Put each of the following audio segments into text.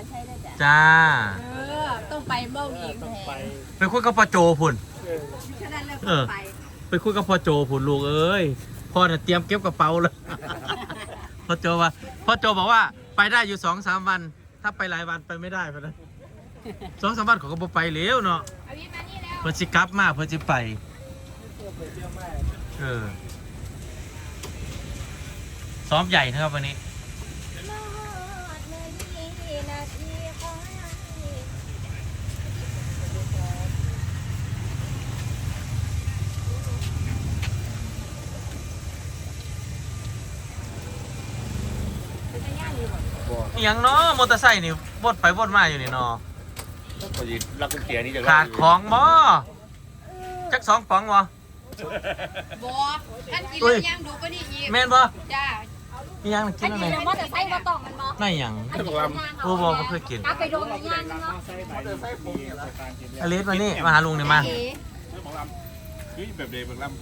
การใช้ได้จ้ะจ้า เออ ต้องไปเบ้าอีกต้องไปไปคุยกับพ่อโจพุ่น เออฉะนั้นแล้วเออไปไปคุยกับพ่อโจพุ่นลูกเอ้ย พ่อน่ะเตรียมเก็บกระเป๋าเลยพ่อโจว่า พ่อโจบอกว่าไปได้อยู่สองสามวัน ถ้าไปหลายวันไปไม่ได้เพราะนั้นสองสามวันเขาก็บ่ไปแล้วเนาะเอาพี่มานี่แล้วเพิ่นสิกลับมาเพิ่นสิไป ไปเที่ยวแม่เออ ซ้อมใหญ่นะครับวันนี้ อกอหย่างเนาะมอเตอร์ไซค์นี่วนไปวนมาอยู่นี่เนาะพอดีรับกุญแจนี่จะขาดของบ่จักสองป๋องบ่บอกท่านกินแล้วยังดูก็นี่อีกแม่นบ่จ้ามีหยังกิอันนอะไรนี้เรามอเตอร์ไซค์มาต่อมันบ่ไม่หยังอันนี้เป็นยางโอ้บ่บ่เคยกินกลับไปโดนมันยางเนาะมอเตอร์ไซค์ผมเนี่ยละการกินอลิสมานี่มาหาลุงนี่มา เอ๋ของลำเฮ้ยแบบเดย์แบบลำ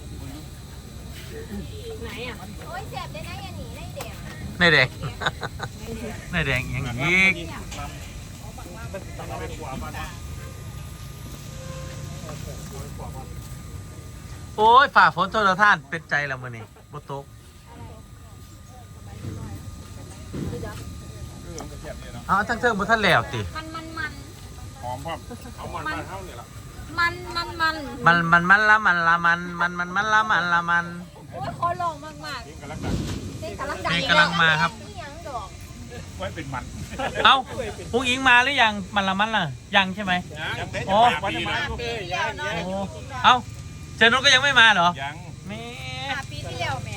ไหนอะโอ้ยเจ็บได้นะอย่าหนีได้เด็กในแดงในแดงอยังอีกต้องเอาไปขวามันโอ้ยฝ่าฝนโทษท่านเป็นใจแล้วมื้อนี้บ่ตกเรื่องกระเทียมเนี่ยเนาะเอาทั้งเทิงบ่ทันแล้วติมันมันมันหอมพร้อมเอามันมาเท่าเนี่ยละมันมันมันมันมันมันละมันละมันมันมันมันละมันละมันโอ้ยขอลองมากมาก เองกำลังดังๆเต้นกำลังดังเพลงกำลังมาครับนี่ยังดอกไว้เป็นมันเอ้าพุงอิงมาหรือยังมันละมันล่ะ ยังใช่ไหม ยังเด็ดโอ้วันนี้มาปีที่แล้วเนาะโอ้เอ้าเจนุชก็ยังไม่มาเหรอยังแม่ห้าปีที่แล้วแม่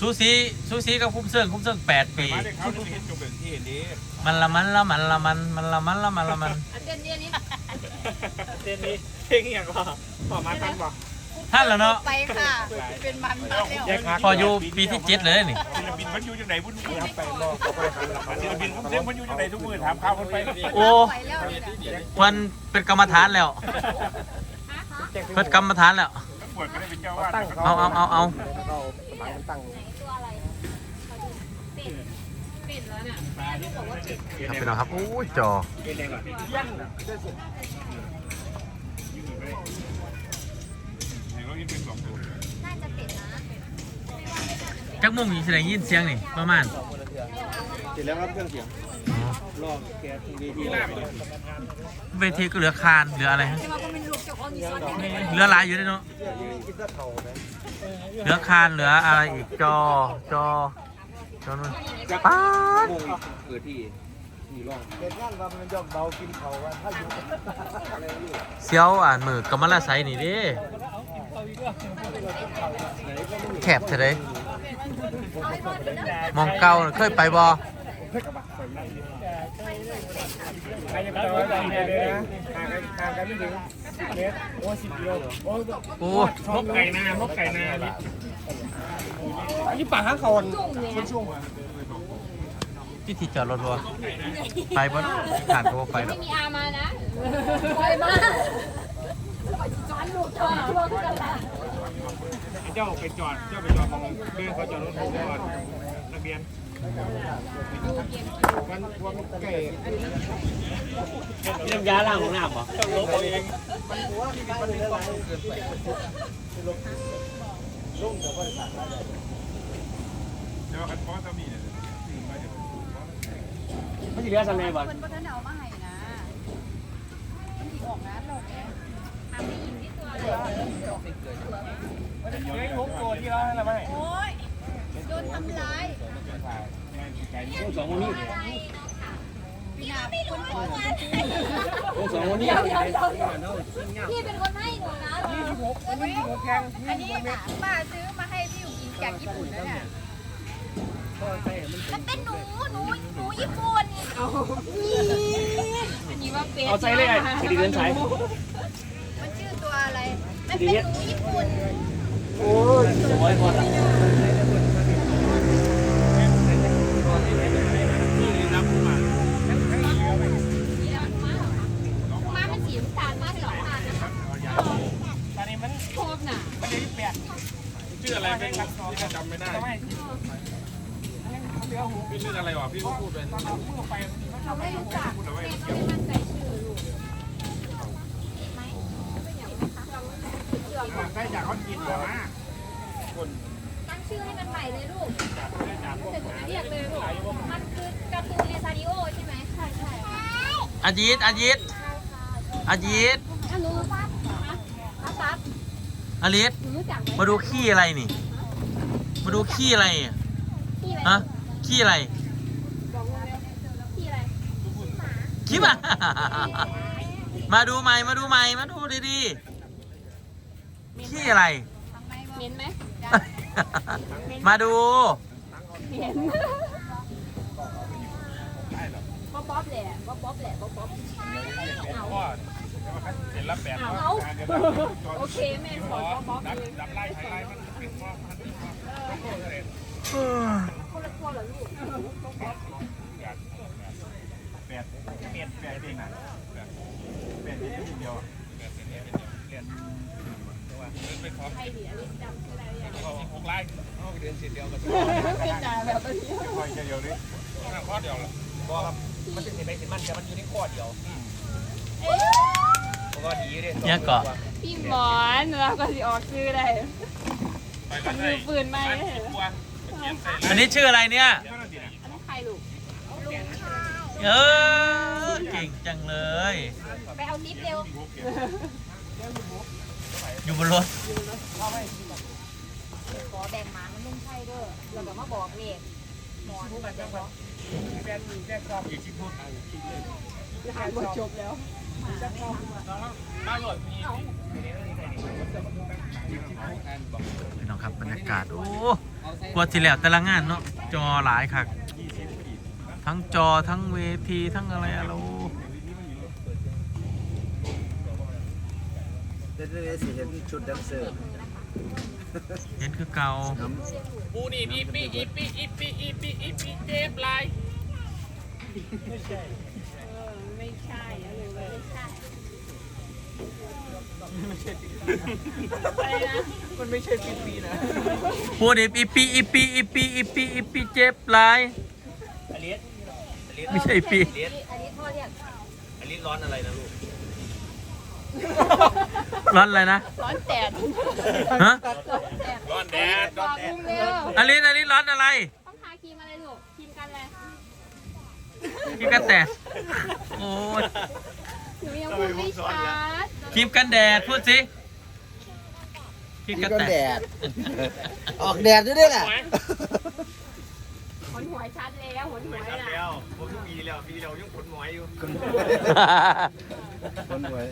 ซูซีซูซีกับคุ้มเสื่องคุ้มเสื่องแปดปีมาได้เขาที่เห็นจงเป็นที่เห็นนี้มันละมันละมันละมันมันละมันละมันละมันอันเด่นเดียวนี้เต้นนี้เพลงอย่างก็พอมาทันบ่ ท่านแล้วเนาะไปค่ะ เป็นมันมาแล้ว พออยู่ปีที่เจ็ดเลยนี่ศิลปินมันอยู่จังไหนบุญไปบ่ไปหันหลังศิลปินผมเสียงมันอยู่จังไหนทุกมือถามข่าวคนไปโอ้ไปแล้วนี่นะมันเป็นกรรมฐานแล้วเพิ่นกรรมฐานแล้ว ปวดก็ได้เป็นเจ้าวาดเอาเอาเอาเอาตัวอะไรปิดแล้วเนี่ยครับพี่น้องครับโอ้ยจอ เป็นแดงก่อนเรายินเป็นสองตัวน่าจะติดนะจักมุ่งอยู่ที่ไหนยินเสียงนี่ประมาณเสร็จแล้วครับเครื่องเสียงอ๋อรอบแกทีวีที่หน้าเวทีก็เหลือคานเหลืออะไรฮะแต่ว่าก็เป็นลูกเจ้าของยี่ซ้อนได้ไหมเหลือหลายอยู่ด้วยเนาะกินตะเข่าไหมเหลือคานเหลืออะไรอีกจอจอจอนู่นป๊าดโมงเกิดที่มีร่องเด็ดงานว่ามันย่อมเบากินเขาว่าถ้าอยู่อะไรอยู่เสียวอ่านมือกับมะละไซนี่ดิ แคบเท่าไดมองเก่าเคยไปบ่ใครจะไปว่าดังเลยนะห่างกันห่างกันไม่ถึงเมตรโอ้สิบกิโลโอ้โอ้มกไก่นามกไก่นานี่นี่ป่าข้างเขาช่วงพิธีจอดรถบ่ไปบ่ผ่านก็บ่ไปหรอกไม่มีอามานะปมาซ้อนลูกเธอช่วงกันละ เจ้าไปจอด เจ้าไปจอดของเดินเขาจอดรถผมก่อนระเบียนวันวันไก่เรื่องยาล่างของน้ำเหรอเจ้าลบเอาเองมันหัวมันเป็นอะไรเกินไปลงลงแต่ว่าสั่งอะไรเดี๋ยวคันฟอสมีเนี่ยไม่ใช่เรือสำเร็จบ่คนก็ท่านเอามาให้นะมันที่ออกนะเราเนี่ย เลี้ยงหกตัวที่เราให้เราไม่โอ้ยโดนทำร้ายสองคนนี้พี่นาไม่รู้สองคนนี้พี่เป็นคนให้หนูนะอันนี้อันนี้ป้าซื้อมาให้พี่อยู่กินจากญี่ปุ่นนะเนี่ยมันเป็นหนู หนู หนูญี่ปุ่นอันนี้ว่าเป็นเอาใจเลยสิริเดินสาย มันเป็นหนูญี่ปุ่นโอ้ยสวยพอละมาเป็นสีน้ำตาลมาสองอันนะคะตอนนี้มันโคบน่ะมันจะแปดชื่ออะไรไม่รู้จำไม่ได้พี่เรื่องอะไรวะพี่พูดไปเราไม่รู้จักพูดเอาไม่เกี่ยวไม่มั่นใจชื่อลูก ใกล้จากเขากินเหรอนะคนตั้งชื่อให้มันใหม่เลยลูกเรียกเลยลูก มันคือการ์ตูนเอซาริโอใช่ไหมใช่ใช่อายิตอายิตอายิตอะหนูปั๊บปั๊บปั๊บอาลิสหนูรู้จักไหมมาดูขี้อะไรนี่ มาดูขี้อะไรอะที่อะไรฮะขี้อะไรบอกว่าแล้วที่อะไรขี้หมามาดูใหม่มาดูใหม่มาดูดีๆ ขี้อะไร เหม็นไหมมาดู เหม็นป๊อปป๊อปแหละป๊อปป๊อปแหละป๊อปป๊อปพ่อเสร็จแล้วแปดเอาโอเคแม่สอนป๊อปป๊อปดับเลยดับไล่ไฮไลท์มันเป็นพ่อมันเป็นพ่อคนละคนเหรอลูกแปดแปดแปดเองนะแปดแปดเดียวแปดเป็นเรียนเรียน ว่าเป็นของใครเดียริจำชื่ออะไรอย่างเขาหกไล่เขาเรียนเสร็จเดียวกันเป็นจ่าแบบนี้คอยเดียวนี้ข้อเดียวหรอก็ครับมันเห็นไปเห็นมันแต่มันอยู่ในข้อเดียวเพราะว่าดีเลยเนี่ยเกาะพี่หมอนเราก็สิออกชื่อได้ไปกันได้ปืนไหมตัวเขียอันนี้ชื่ออะไรเนี่ยอันนี้ใครลูกเออเก่งจังเลย ไปเอาลิฟเร็ว อยู่บนรถขอแบ่งหมามันไม่ใช่เด้อเราแบบมาบอกเลขหมอนแบบนี้บอกแค่แค่ชอบอีกชิ้นพูดหายหมดจบแล้วบ้านหมดมีพี่น้องครับบรรยากาศโอ้กว่าที่แล้วแต่ละงานเนาะจอหลายคักทั้งจอทั้งเวทีทั้งอะไรอะโอ้ เดี๋ยวๆสิเห็นชุดแดนเซอร์เห็นคือเก่าปูนี่อีปีอีปีอีปีอีปีอีปีเจ็บลายไม่ใช่อะไรเลยไม่ใช่อะไรนะมันไม่ใช่ปีปีนะพูดอีปีอีปีอีปีอีปีอีปีอีปีเจ็บหลายอลิสอลิสไม่ใช่ปีอันนี้พ่อเรียกอลิสร้อนอะไรนะลูก ร้อนอะไรนะ ร้อนแดดฮะ ร้อนแดดร้อนแดดบร้ออนกแดดอุ้มเร็วอลิสอลิสร้อนอะไร ต้องทาครีมอะไรลูกครีมกันอะไรครีมกันแดดโอ้ยหนูยังพูดไม่ชัดครีมกันแดดพูดสิครีมกันแดด ออกแดดด้วยเนี่ยหนหวยชัดแล้วหนหวยน่ะผมทุกปีแล้วปีเรายังขนหมอยอยู่ คนรวย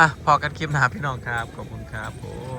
อะพอกันคลิปหนาพี่น้องครับ ขอบคุณครับผม